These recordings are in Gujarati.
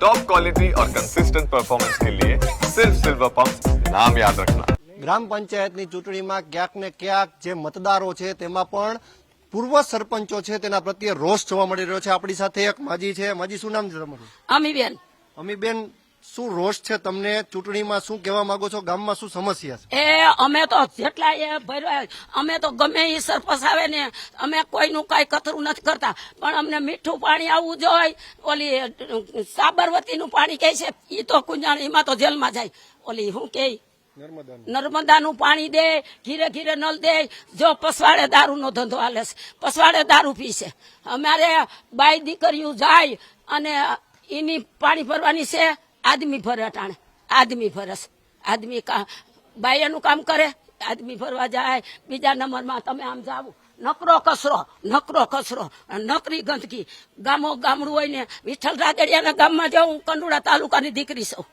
टॉप क्वालिटी और कंसिस्टेंट परफॉर्मेंस के लिए सिर्फ सिल्वर पंप नाम याद रखना ગ્રામ પંચાયતની ચૂંટણીમાં ક્યાંક ને ક્યાંક જે મતદારો છે તેમાં પણ પૂર્વ સરપંચો છે તેના પ્રત્યે રોષ જોવા મળી રહ્યો છે આપણી સાથે એક માજી છે માજી શું નામ છે તમારું અમીબેન અમીબેન શું રોષ છે તમને? ચૂંટણીમાં શું કહેવા માંગો છો? ગામમાં શું સમસ્યા છે? એ અમે તો જેટલા એ ભર્યા અમે તો ગમે એ સરપંચ આવે ને અમે કોઈનું કાંઈ કથરું નથી કરતા. પણ અમને મીઠું પાણી આવવું જોઈએ. ઓલી સાબરમતીનું પાણી કહે છે એ તો કુંજાણ એમાં તો જેલમાં જાય. ઓલી શું કે નર્મદાનું. પાણી દે ઘીરે ઘીરે નલ દે. જો પસવાડે દારૂનો ધંધો હાલે છે. પસવાડે દારૂ પી છે. અમારે બાય દીકરીઓ જાય અને એની પાણી ભરવાની છે. આદમી ફરે અટાણે, આદમી ફરસ. આદમી બાયાનું કામ કરે, આદમી ભરવા જાય. બીજા નંબરમાં તમે આમ જાવ. નકરો કચરો નકરો કચરો નકરી ગંદકી. ગામો ગામડું હોય ને વિઠ્ઠલ રાગડિયાના ગામમાં જાઉં કંડુડા તાલુકાની દીકરી છું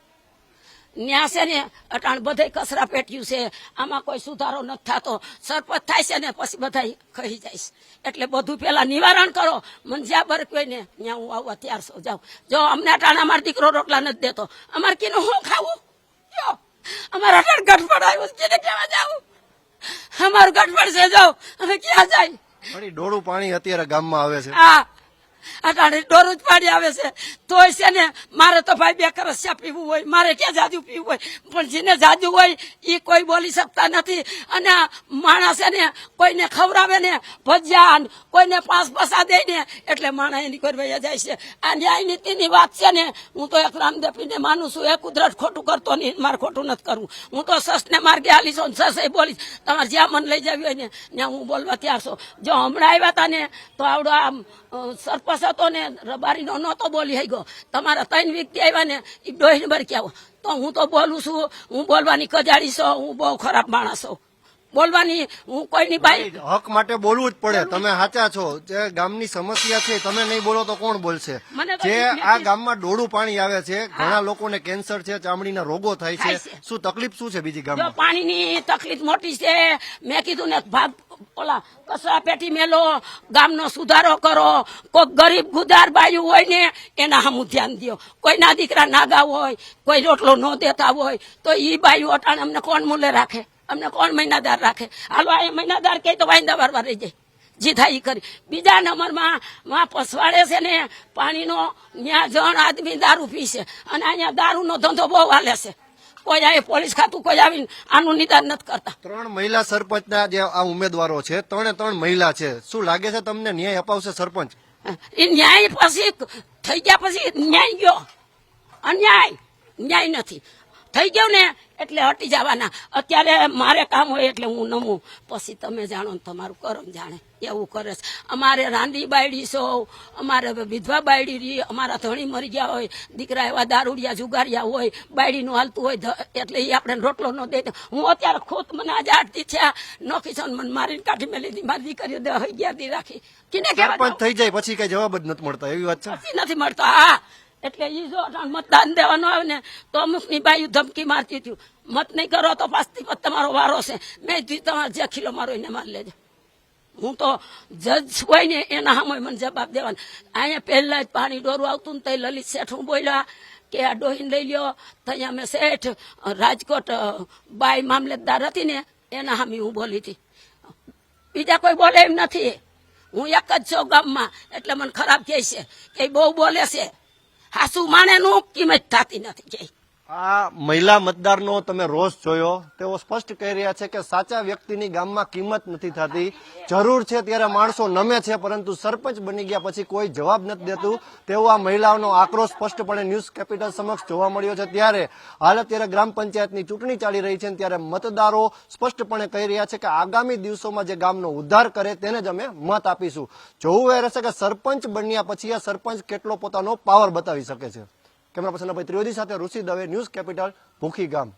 ન્યા છે ને અટાણ બધે કચરા પેટ્યું છે. આમાં કોઈ સુધારો નથી થતો. સરપંચ થાય છે ને પછી બધા ખહી જાય છે. એટલે બધું પેલા નિવારણ કરો. મને જ્યાં બર કોઈ ને ત્યાં હું આવવા તૈયાર સો જાઉં જો અમને અટાણ અમારો દીકરો રોટલા નથી દેતો. અમારે કીનું હું ખાવું? જો. અમારા અટાણ ગઠબડ આવ્યું કીને કેવા જાવું. અમારું ગઠબડ છે જાઓ. અમે ક્યાં જાય? ડોળું પાણી અત્યારે ગામમાં આવે છે. હા. અટાણે ડોરું પાડી આવે છે. તોય છે ને મારે તો ભાઈ બે કરસ ચા પીવું હોય મારે ક્યાં જાજુ પીવું હોય? પણ જેને જાજુ હોય એ કોઈ બોલી શકતા નથી. અને માણસ ને કોઈને ખવડાવે ને ભજીયા કોઈને પાસ પસા દે ને એટલે માણસ એની કરવા જાય છે. આ ન્યાય નીતિની વાત છે ને હું તો એક રામદેવીને માનું છું એ કુદરત ખોટું કરતો નહીં મારે ખોટું નથી કરવું. હું તો સસને માર્ગે હાલી છું ને એ બોલીશ તમારે જ્યાં મન લઈ જવી હોય ને ત્યાં હું બોલવા ત્યાં છું. જો હમણાં આવ્યા હતા ને તો આવડો આમ અ, સરપંચ હતો ને રબારીનો નહોતો બોલી હઈ તમારા ત્રણ વ્યક્તિ આવ્યા ને એ ડોહીને બર આવો. તો હું તો બોલું છું હું બોલવાની કજાડી છું હું બહુ ખરાબ માણસ છું. બોલવાની હું કોઈની ભાઈ હક માટે બોલવું જ પડે. તમે સાચા છો. જે ગામની સમસ્યા છે તમે નહીં બોલો તો કોણ બોલશે? જે આ. ગામમાં ડોળું પાણી આવે છે ઘણા લોકોને કેન્સર છે ચામડીના રોગો થાય છે. શું તકલીફ શું છે બીજી ગામમાં? પાણીની તકલીફ મોટી છે મેં કીધું ને ભાગ ઓલા કચરા પેટી મેલો, ગામનો સુધારો કરો. કોઈ ગરીબ ગુદાર બાયું હોય ને, એના હમું ધ્યાન દો કોઈના દીકરા નાગા હોય, કોઈ રોટલો ન દેતા હોય, તો એ બાયું અટાણે અમને કોણ મૂલ્ય રાખે? અમને કોણ મહિનાદાર રાખે? હાલો, આ મહિનાદાર કહે તો વાંદા વારવા રહી જાય. જીધા થાય કરી. બીજા નંબરમાં, માં પસવાડે છે ને, પાણીનો ત્યાં જણ આદમી દારૂ પી છે. અને અહીંયા દારૂનો ધંધો બહુ હાલે છે. કોઈ આવે પોલીસ ખાતું કોઈ આવીને આનું નિદાન નથી કરતા. ત્રણ મહિલા સરપંચના જે આ ઉમેદવારો છે ત્રણે ત્રણ મહિલા છે. શું લાગે છે તમને ન્યાય અપાવશે સરપંચ? એ ન્યાય પછી થઈ ગયા પછી ન્યાય ગયો. અન્યાય. ન્યાય નથી. થઈ ગયો ને એટલે હટી જવાના. અત્યારે મારે કામ હોય એટલે હું નમું. પછી તમે જાણો ને તમારું કરમ જાણે. એવું કરે છે. અમારે રાંધી બાયડી છો અમારે વિધવા બાયડી રહી. અમારા ધણી મરી ગયા હોય. દીકરા એવા દારૂડિયા જુગારિયા હોય. બાયડીનું હાલતું હોય એટલે એ આપણે રોટલો ન દે. હું અત્યારે ખુદ મને આજે આઠથી થયા નોખી છો મને મારીને કાઢી મેલી હતી મારી દીકરીઓ દહ દી રાખી. કિને કહેવા થઈ જાય. પછી કઈ જવાબ જ નથી મળતા. એવી વાત છે? નથી મળતો. હા. એટલે એ જો મતદાન દેવાનું આવે ને, તો અમુકની બાયું ધમકી મારતી હતી. મત નહીં કરો તો પાસથી તમારો વારો છે. મેં કીધું, તમારે જે ખીલો મારો એને મારી લેજો. હું તો જજ હોય ને એના સામે મને જવાબ દેવાનો. અહીંયા પહેલા જ પાણી ડોરું આવતું ને તો લલિત શેઠ હું બોલ્યા કે આ ડોહીને લઈ લ્યો. તો અહીંયા મેં શેઠ, રાજકોટ બાઈ મામલતદાર હતી ને, એના સામે હું બોલી હતી. બીજા કોઈ બોલે એમ નથી. હું એક જ છું ગામમાં, એટલે મને ખરાબ કહે છે કે બહુ બોલે છે. હાસુ માણે નું કિંમત થતી નથી કે આ મહિલા મતદારનો તમે રોષ જોયો. તેઓ સ્પષ્ટ કહી રહ્યા છે કે સાચા વ્યક્તિની ગામમાં કિંમત નથી થતી. જરૂર છે ત્યારે માણસો નમે છે, પરંતુ સરપંચ બની ગયા પછી કોઈ જવાબ નથી દેતું. તેવો આ મહિલાઓનો આક્રોશ સ્પષ્ટપણે ન્યૂઝ કેપિટલ સમક્ષ જોવા મળ્યો છે. ત્યારે હાલ અત્યારે ગ્રામ પંચાયતની ચૂંટણી ચાલી રહી છે ત્યારે મતદારો સ્પષ્ટપણે કહી રહ્યા છે કે આગામી દિવસોમાં જે ગામનો ઉદ્ધાર કરે તેને જ અમે મત આપીશું. જોવું એ રહેશે કે સરપંચ બન્યા પછી આ સરપંચ કેટલો પોતાનો પાવર બતાવી શકે છે. કેમેરા પર્સન ત્રિવેદી સાથે ઋષિ દવે ન્યૂઝ કેપિટલ ભૂખી ગામ.